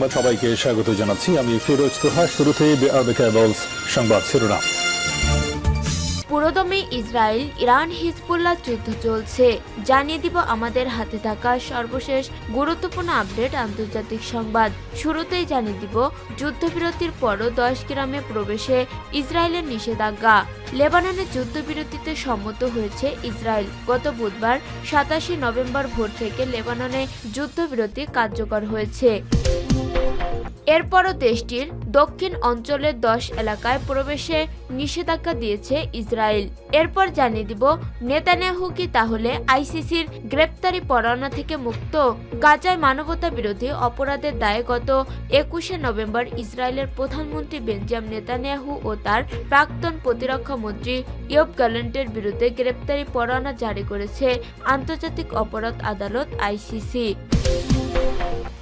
সংবাদ সবাইকে স্বাগত জানাচ্ছি। আমি ফিরোজ তোহা কেবলস সংবাদ শিরোনাম। পুরোদমে ইসরায়েল, ইরান, হিজবুল্লাহ যুদ্ধ চলছে। জানিয়ে দিব আমাদের হাতে থাকা সর্বশেষ গুরুত্বপূর্ণ আপডেট আন্তর্জাতিক সংবাদ। শুরুতেই জানিয়ে দিব, যুদ্ধবিরতির পরও দশ গ্রামে প্রবেশে ইসরায়েলের নিষেধাজ্ঞা। লেবাননে যুদ্ধবিরতিতে সম্মত হয়েছে ইসরায়েল। গত বুধবার সাতাশে নভেম্বর ভোর থেকে লেবাননে যুদ্ধবিরতি কার্যকর হয়েছে। এরপরও দেশটির দক্ষিণ অঞ্চলের দশ এলাকায় প্রবেশে নিষেধাজ্ঞা দিয়েছে ইসরায়েল। এরপর জানিয়ে দিব নেতানিয়াহু কি তাহলে আইসিসির গ্রেপ্তারি পরোয়ানা থেকে মুক্ত গাজায় মানবতা বিরোধী অপরাধের দায়ে গত একুশে নভেম্বর ইসরায়েলের প্রধানমন্ত্রী বেঞ্জাম নেতানিয়াহু ও তার প্রাক্তন প্রতিরক্ষা মন্ত্রী ইয়ব গ্যালেন্টের বিরুদ্ধে গ্রেপ্তারি পরোয়ানা জারি করেছে আন্তর্জাতিক অপরাধ আদালত আইসিসি।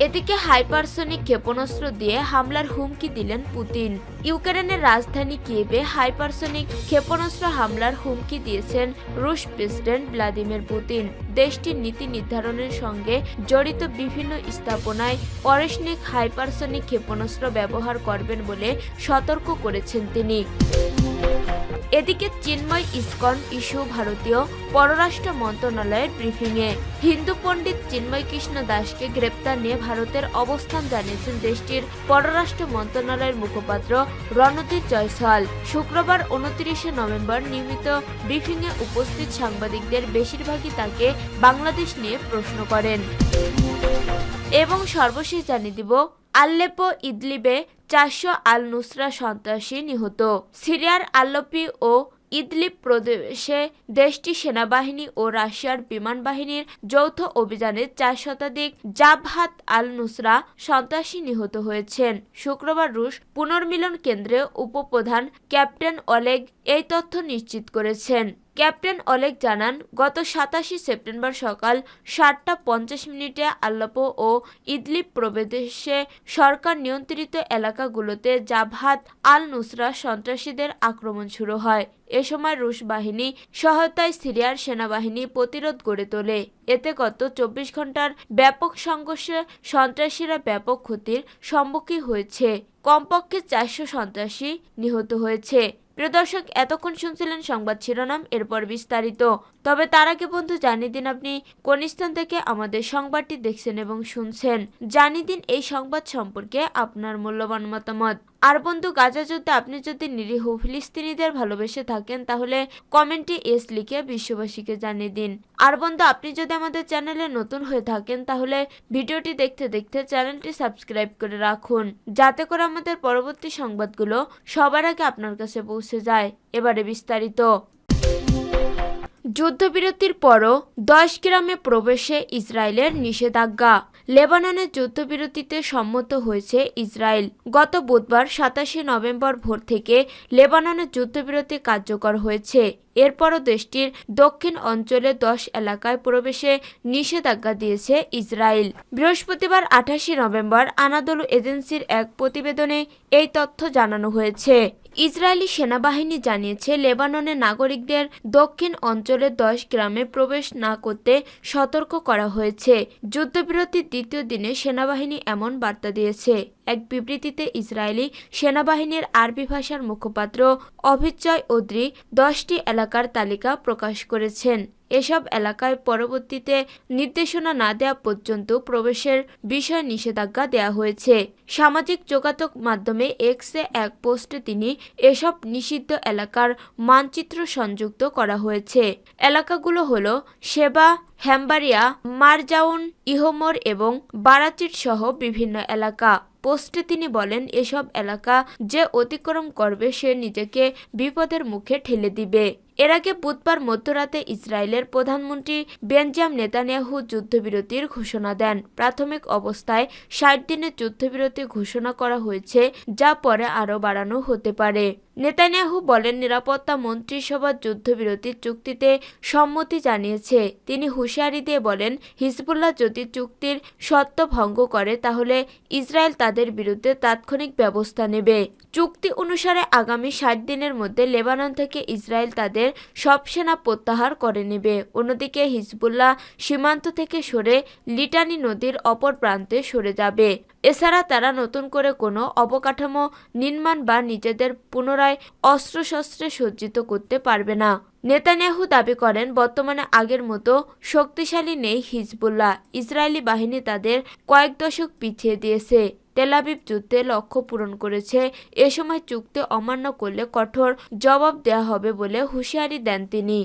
এদিকে হাইপারসনিক ক্ষেপণাস্ত্র দিয়ে হামলার হুমকি দিলেন পুতিন। ইউক্রেনের রাজধানী কিয়েভে হাইপারসনিক ক্ষেপণাস্ত্র হামলার হুমকি দিয়েছেন রুশ প্রেসিডেন্ট ভ্লাদিমির পুতিন। দেশটির নীতি নির্ধারণের সঙ্গে জড়িত বিভিন্ন স্থাপনায় অরেশনিক হাইপারসনিক ক্ষেপণাস্ত্র ব্যবহার করবেন বলে সতর্ক করেছেন তিনি। এদিকে চিন্ময় ইসকন ইস্যু ভারতীয় পররাষ্ট্র মন্ত্রণালয়ের ব্রিফিংয়ে হিন্দু পণ্ডিত চিন্ময় কৃষ্ণ দাসকে গ্রেপ্তার নিয়ে ভারতের অবস্থান জানিয়েছেন দেশটির পররাষ্ট্র মন্ত্রণালয়ের মুখপাত্র রণদীপ জয়সওয়াল। শুক্রবার উনত্রিশে নভেম্বর নিয়মিত ব্রিফিংয়ে উপস্থিত সাংবাদিকদের বেশিরভাগই তাকে বাংলাদেশ নিয়ে প্রশ্ন করেন। এবং সর্বশেষ জানিয়ে দিব আল্লেপো ইদলিবে চারশো আল নুসরা সন্ত্রাসী নিহত। সিরিয়ার আল্লপি ও ইদলিব প্রদেশে দেশটি সেনাবাহিনী ও রাশিয়ার বিমান বাহিনীর যৌথ অভিযানে চার শতাধিক জাবহাত আল নুসরা সন্ত্রাসী নিহত হয়েছেন। শুক্রবার রুশ পুনর্মিলন কেন্দ্রে উপপ্রধান ক্যাপ্টেন অলেগ এই তথ্য নিশ্চিত করেছেন। ক্যাপ্টেন অলেক জানান, গত সাতাশে সেপ্টেম্বর সকাল সাতটা পঞ্চাশ মিনিটে আল্লাপো ও ইদলিব প্রদেশে সরকার নিয়ন্ত্রিত এলাকাগুলোতে জাবহাত আল নুসরা সন্ত্রাসীদের আক্রমণ শুরু হয়। এ সময় রুশ বাহিনী সহায়তায় সিরিয়ার সেনাবাহিনী প্রতিরোধ গড়ে তোলে। এতে গত চব্বিশ ঘণ্টার ব্যাপক সংঘর্ষে সন্ত্রাসীরা ব্যাপক ক্ষতির সম্মুখীন হয়েছে। কমপক্ষে চারশো সন্ত্রাসী নিহত হয়েছে। প্রিয় দর্শক, এতক্ষণ শুনছিলেন সংবাদ শিরোনাম, এরপর বিস্তারিত। তবে তার আগে বন্ধু, জানিয়ে দিন আপনি কোন স্থান থেকে আমাদের সংবাদটি দেখছেন এবং শুনছেন। জানিয়ে দিন এই সংবাদ সম্পর্কে আপনার মূল্যবান মতামত। আর বন্ধু গাজা যুদ্ধে আপনি যদি নিরীহ ফিলিস্তিনিদের ভালোবেসে থাকেন, তাহলে কমেন্টে এস লিখে বিশ্ববাসীকে জানিয়ে দিন। আর বন্ধু, আপনি যদি আমাদের চ্যানেলে নতুন হয়ে থাকেন, তাহলে ভিডিওটি দেখতে দেখতে চ্যানেলটি সাবস্ক্রাইব করে রাখুন। যাতে করে আমাদের পরবর্তী সংবাদগুলো সবার আগে আপনার কাছে পৌঁছে যায়। এবারে বিস্তারিত। যুদ্ধবিরতির পরও দশ গ্রামে প্রবেশে ইসরায়েলের নিষেধাজ্ঞা। লেবাননে যুদ্ধবিরতিতে সম্মত হয়েছে ইসরায়েল। গত বুধবার সাতাশে নভেম্বর ভোর থেকে লেবাননে যুদ্ধবিরতি কার্যকর হয়েছে। এরপরও দেশটির দক্ষিণ অঞ্চলে দশ এলাকায় প্রবেশে নিষেধাজ্ঞা দিয়েছে ইসরায়েল। বৃহস্পতিবার আঠাশে নভেম্বর আনাদলু এজেন্সির এক প্রতিবেদনে এই তথ্য জানানো হয়েছে। ইসরায়েলি সেনাবাহিনী জানিয়েছে লেবাননের নাগরিকদের দক্ষিণ অঞ্চলের দশ গ্রামে প্রবেশ না করতে সতর্ক করা হয়েছে। যুদ্ধবিরতির দ্বিতীয় দিনে সেনাবাহিনী এমন বার্তা দিয়েছে। এক বিবৃতিতে ইসরায়েলি সেনাবাহিনীর আরবি ভাষার মুখপাত্র অভিজয় ওদ্রি দশটি এলাকার তালিকা প্রকাশ করেছেন। এসব এলাকায় পরবর্তীতে নির্দেশনা না দেওয়া পর্যন্ত প্রবেশের বিষয়ে নিষেধাজ্ঞা দেওয়া হয়েছে। সামাজিক যোগাযোগ মাধ্যমে এক্সে এক পোস্টে তিনি এসব নিষিদ্ধ এলাকার মানচিত্র সংযুক্ত করা হয়েছে। এলাকাগুলো হলো সেবা হ্যাম্বারিয়া মারজাউন, ইহোমর এবং বারাচিট সহ বিভিন্ন এলাকা। পোস্টে তিনি বলেন, এসব এলাকা যে অতিক্রম করবে সে নিজেকে বিপদের মুখে ঠেলে দিবে। এর আগে বুধবার মধ্যরাতে ইসরায়েলের প্রধানমন্ত্রী বেঞ্জাম নেতানিয়াহু যুদ্ধবিরতির ঘোষণা দেন। প্রাথমিক অবস্থায় ষাট দিনের যুদ্ধবিরতি ঘোষণা করা হয়েছে, যা পরে আরও বাড়ানো হতে পারে। নেতানিয়াহু বলেন, নিরাপত্তা মন্ত্রিসভার যুদ্ধবিরতির চুক্তিতে সম্মতি জানিয়েছে। তিনি হুঁশিয়ারি দিয়ে বলেন, হিজবুল্লাহ যদি চুক্তির শর্ত ভঙ্গ করে, তাহলে ইসরায়েল তাদের বিরুদ্ধে তাৎক্ষণিক ব্যবস্থা নেবে। চুক্তি অনুসারে আগামী ষাট দিনের মধ্যে লেবানন থেকে ইসরায়েল তাদের তাদের সব সেনা প্রত্যাহার করে নেবে। অন্যদিকে হিজবুল্লাহ সীমান্ত থেকে সরে লিটানি নদীর অপর প্রান্তে সরে যাবে। এছাড়া তারা নতুন করে কোনো অবকাঠামো নির্মাণ বা নিজেদের পুনরায় অস্ত্রশস্ত্রে সজ্জিত করতে পারবে না। নেতানিয়াহু দাবি করেন, বর্তমানে আগের মতো শক্তিশালী নেই হিজবুল্লাহ। ইসরায়েলি বাহিনী তাদের কয়েক দশক পিছিয়ে দিয়েছে। তেলাবিব যুদ্ধে লক্ষ্য পূরণ করেছে। এ সময় চুক্তি অমান্য করলে কঠোর জবাব দেয়া হবে বলে হুঁশিয়ারি দেন তিনি।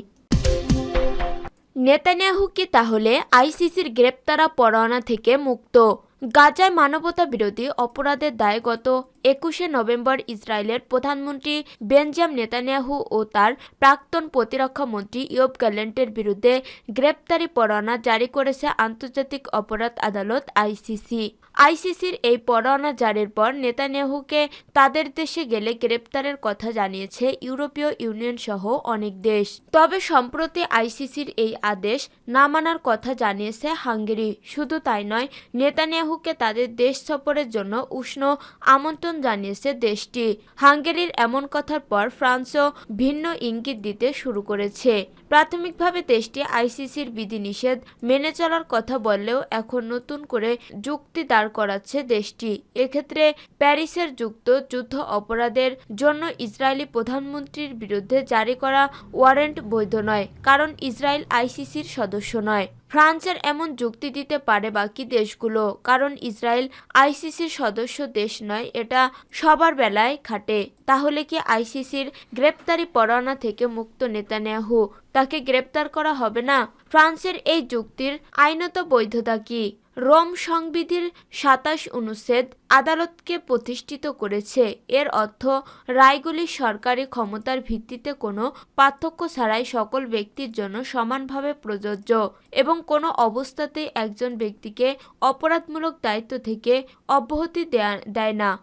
নেতানিয়াহু কি তাহলে আইসিসির গ্রেপ্তারা পরোয়ানা থেকে মুক্ত? গাজায় মানবতা বিরোধী অপরাধের দায়ে গত একুশে নভেম্বর ইসরায়েলের প্রধানমন্ত্রী বেঞ্জাম নেতানিয়াহু ও তার প্রাক্তন প্রতিরক্ষা মন্ত্রী ইয়ব গ্যালেন্টের বিরুদ্ধে গ্রেপ্তারি পরোয়ানা জারি করেছে আন্তর্জাতিক অপরাধ আদালত আইসিসি। আইসিসির এই পরোয়ানা জারির পর নেতানিয়াহুকে তাদের দেশে গেলে গ্রেপ্তারের কথা জানিয়েছে ইউরোপীয় ইউনিয়ন সহ অনেক দেশ। তবে সম্প্রতি আইসিসির এই আদেশ না মানার কথা জানিয়েছে হাঙ্গেরি। শুধু তাই নয় নেতানিয়াহুকে তাদের দেশ সফরের জন্য উষ্ণ আমন্ত্রণ জানিয়েছে দেশটি। হাঙ্গেরির এমন কথার পর ফ্রান্সও ভিন্ন ইঙ্গিত দিতে শুরু করেছে। প্রাথমিকভাবে দেশটি আইসিসির বিধিনিষেধ মেনে চলার কথা বললেও এখন নতুন করে যুক্তি দাঁড় করাচ্ছে দেশটি। এক্ষেত্রে প্যারিসের যুক্ত যুদ্ধ অপরাধের জন্য ইসরায়েলি প্রধানমন্ত্রীর বিরুদ্ধে জারি করা ওয়ারেন্ট বৈধ নয়, কারণ ইসরায়েল আইসিসির সদস্য নয়। ফ্রান্সের এমন যুক্তি দিতে পারে বাকি দেশগুলো, কারণ ইসরায়েল আইসিসির সদস্য দেশ নয়, এটা সবার বেলায় খাটে। তাহলে কি আইসিসির গ্রেপ্তারি পরোয়ানা থেকে মুক্ত নেতা নেতানিয়াহু তাকে গ্রেপ্তার করা হবে না? ফ্রান্সের এই যুক্তির আইনত বৈধতা কি? রোম সংবিধির সাতাশ অনুচ্ছেদ আদালতকে প্রতিষ্ঠিত করেছে। এর অর্থ, রায়গুলি সরকারি ক্ষমতার ভিত্তিতে কোনো পার্থক্য ছাড়াই সকল ব্যক্তির জন্য সমানভাবে প্রযোজ্য এবং কোনো অবস্থাতেই একজন ব্যক্তিকে অপরাধমূলক দায়িত্ব থেকে অব্যাহতি দেয়া- না।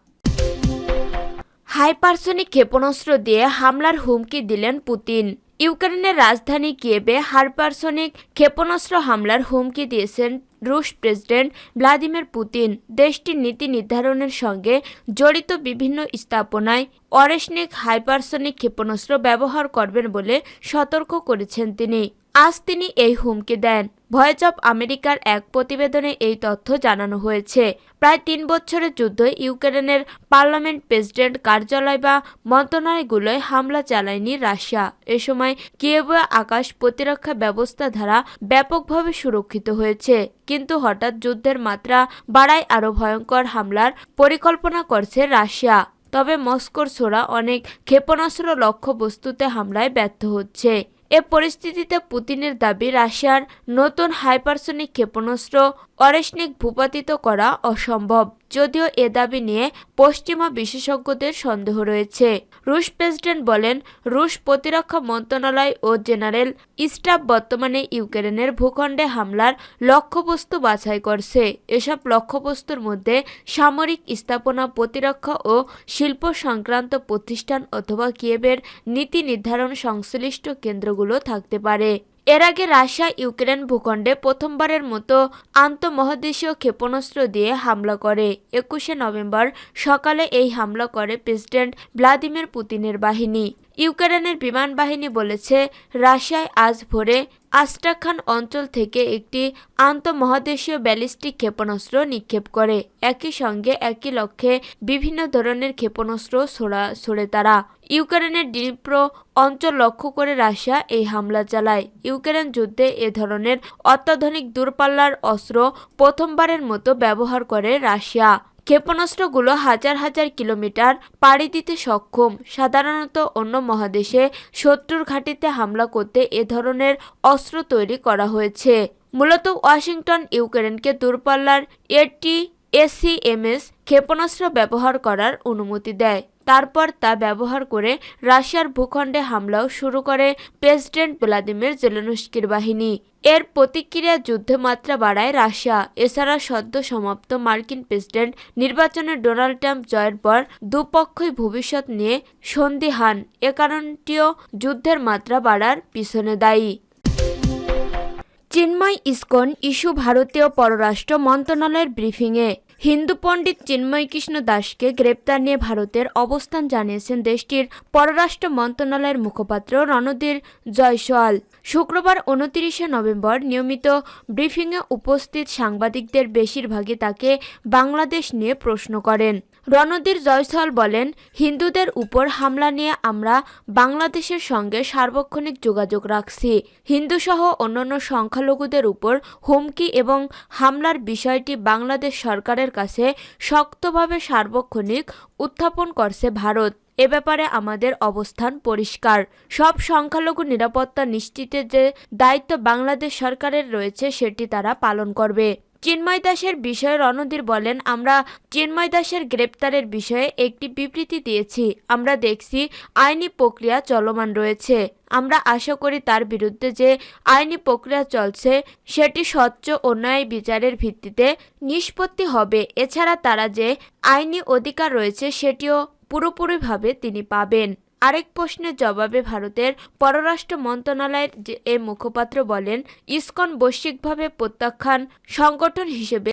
হাইপারসনিক ক্ষেপণাস্ত্র দিয়ে হামলার হুমকি দিলেন পুতিন। ইউক্রেনের রাজধানী কিয়েবে হাইপারসনিক ক্ষেপণাস্ত্র হামলার হুমকি দিয়েছেন রুশ প্রেসিডেন্ট ভ্লাদিমির পুতিন দেশটির নীতি নির্ধারণের সঙ্গে জড়িত বিভিন্ন স্থাপনায় অরেশনিক হাইপারসনিক ক্ষেপণাস্ত্র ব্যবহার করবেন বলে সতর্ক করেছেন তিনি। আজ তিনি এই হুমকি দেন। ভয়েস অব আমেরিকার এক প্রতিবেদনে এই তথ্য জানানো হয়েছে। প্রায় তিন বছরের যুদ্ধ ইউক্রেনের পার্লামেন্ট প্রেসিডেন্ট কার্যালয় বা মন্ত্রণালয়গুলোয় হামলা চালায়নি রাশিয়া। এ সময় কিয়েভ আকাশ প্রতিরক্ষা ব্যবস্থা দ্বারা ব্যাপকভাবে সুরক্ষিত হয়েছে। কিন্তু হঠাৎ যুদ্ধের মাত্রা বাড়ায় আরও ভয়ঙ্কর হামলার পরিকল্পনা করছে রাশিয়া। তবে মস্কোর ছোড়া অনেক ক্ষেপণাস্ত্র লক্ষ্যবস্তুতে হামলায় ব্যর্থ হচ্ছে। এ পরিস্থিতিতে পুতিনের দাবি রাশিয়ার নতুন হাইপারসনিক ক্ষেপণাস্ত্র অরেশনিক ভূপাতিত করা অসম্ভব। যদিও এ দাবি নিয়ে পশ্চিমা বিশেষজ্ঞদের সন্দেহ রয়েছে। রুশ প্রেসিডেন্ট বলেন, রুশ প্রতিরক্ষা মন্ত্রণালয় ও জেনারেল স্টাফ বর্তমানে ইউক্রেনের ভূখণ্ডে হামলার লক্ষ্যবস্তু বাছাই করছে। এসব লক্ষ্যবস্তুর মধ্যে সামরিক স্থাপনা, প্রতিরক্ষা ও শিল্প সংক্রান্ত প্রতিষ্ঠান অথবা কিয়েবের নীতি নির্ধারণ সংশ্লিষ্ট কেন্দ্রগুলো থাকতে পারে। এর আগে রাশিয়া ইউক্রেন ভূখণ্ডে প্রথমবারের মতো আন্তঃমহাদেশীয় ক্ষেপণাস্ত্র দিয়ে হামলা করে। একুশে নভেম্বর সকালে এই হামলা করে প্রেসিডেন্ট ভ্লাদিমির পুতিনের বাহিনী। ইউক্রেনের বিমান বাহিনী বলেছে, রাশিয়ায় আজ ভোরে আস্ট্রাখান অঞ্চল থেকে একটি আন্তঃমহাদেশীয় ব্যালিস্টিক ক্ষেপণাস্ত্র নিক্ষেপ করে। একই সঙ্গে একই লক্ষ্যে বিভিন্ন ধরনের ক্ষেপণাস্ত্র ছোড়া, ছোড়ে তারা। ইউক্রেনের ডিপ্র অঞ্চল লক্ষ্য করে রাশিয়া এই হামলা চালায়। ইউক্রেন যুদ্ধে এ ধরনের অত্যাধুনিক দূরপাল্লার অস্ত্র প্রথমবারের মতো ব্যবহার করে রাশিয়া। ক্ষেপণাস্ত্রগুলো হাজার হাজার কিলোমিটার পাড়ি দিতে সক্ষম। সাধারণত অন্য মহাদেশে শত্রুর ঘাঁটিতে হামলা করতে এ ধরনের অস্ত্র তৈরি করা হয়েছে। মূলত ওয়াশিংটন, ইউক্রেনকে দূরপাল্লার এটি এসিএমএস ক্ষেপণাস্ত্র ব্যবহার করার অনুমতি দেয়। তারপর তা ব্যবহার করে রাশিয়ার ভূখণ্ডে হামলাও শুরু করে প্রেসিডেন্ট ভ্লাদিমির জেলেনস্কির বাহিনী। এর প্রতিক্রিয়া যুদ্ধে মাত্রা বাড়ায় রাশিয়া। এছাড়া সদ্য সমাপ্ত মার্কিন প্রেসিডেন্ট নির্বাচনে ডোনাল্ড ট্রাম্প জয়ের পর দুপক্ষই ভবিষ্যৎ নিয়ে সন্দিহান এ কারণটিও যুদ্ধের মাত্রা বাড়ার পিছনে দায়ী। চিন্ময় ইস্কন ইস্যু ভারতীয় পররাষ্ট্র মন্ত্রণালয়ের ব্রিফিংয়ে হিন্দু পণ্ডিত চিন্ময় কৃষ্ণ দাসকে গ্রেপ্তার নিয়ে ভারতের অবস্থান জানিয়েছেন দেশটির পররাষ্ট্র মন্ত্রণালয়ের মুখপাত্র রণধীর জয়সওয়াল। শুক্রবার উনতিরিশে নভেম্বর নিয়মিত ব্রিফিংয়ে উপস্থিত সাংবাদিকদের বেশিরভাগই তাকে বাংলাদেশ নিয়ে প্রশ্ন করেন। রণধীর জয়সওয়াল বলেন, হিন্দুদের উপর হামলা নিয়ে আমরা বাংলাদেশের সঙ্গে সার্বক্ষণিক যোগাযোগ রাখছি। হিন্দুসহ অন্যান্য সংখ্যালঘুদের উপর হুমকি এবং হামলার বিষয়টি বাংলাদেশ সরকারের কাছে শক্তভাবে সার্বক্ষণিক উত্থাপন করছে ভারত। এ ব্যাপারে আমাদের অবস্থান পরিষ্কার। সব সংখ্যালঘু নিরাপত্তা নিশ্চিতের যে দায়িত্ব বাংলাদেশ সরকারের রয়েছে, সেটি তারা পালন করবে। চিন্ময় দাসের বিষয়ে রণধীর বলেন, আমরা চিন্ময় দাসের গ্রেপ্তারের বিষয়ে একটি বিবৃতি দিয়েছি। আমরা দেখছি আইনি প্রক্রিয়া চলমান রয়েছে। আমরা আশা করি তার বিরুদ্ধে যে আইনি প্রক্রিয়া চলছে, সেটি স্বচ্ছ ও ন্যায় বিচারের ভিত্তিতে নিষ্পত্তি হবে। এছাড়া তারা যে আইনি অধিকার রয়েছে, সেটিও পুরোপুরিভাবে তিনি পাবেন। আরেক প্রশ্নের জবাবে ভারতের পররাষ্ট্র মন্ত্রণালয়ের এ মুখপাত্র বলেন ইস্কন বৈশ্বিকভাবে প্রত্যাখ্যান সংগঠন হিসেবে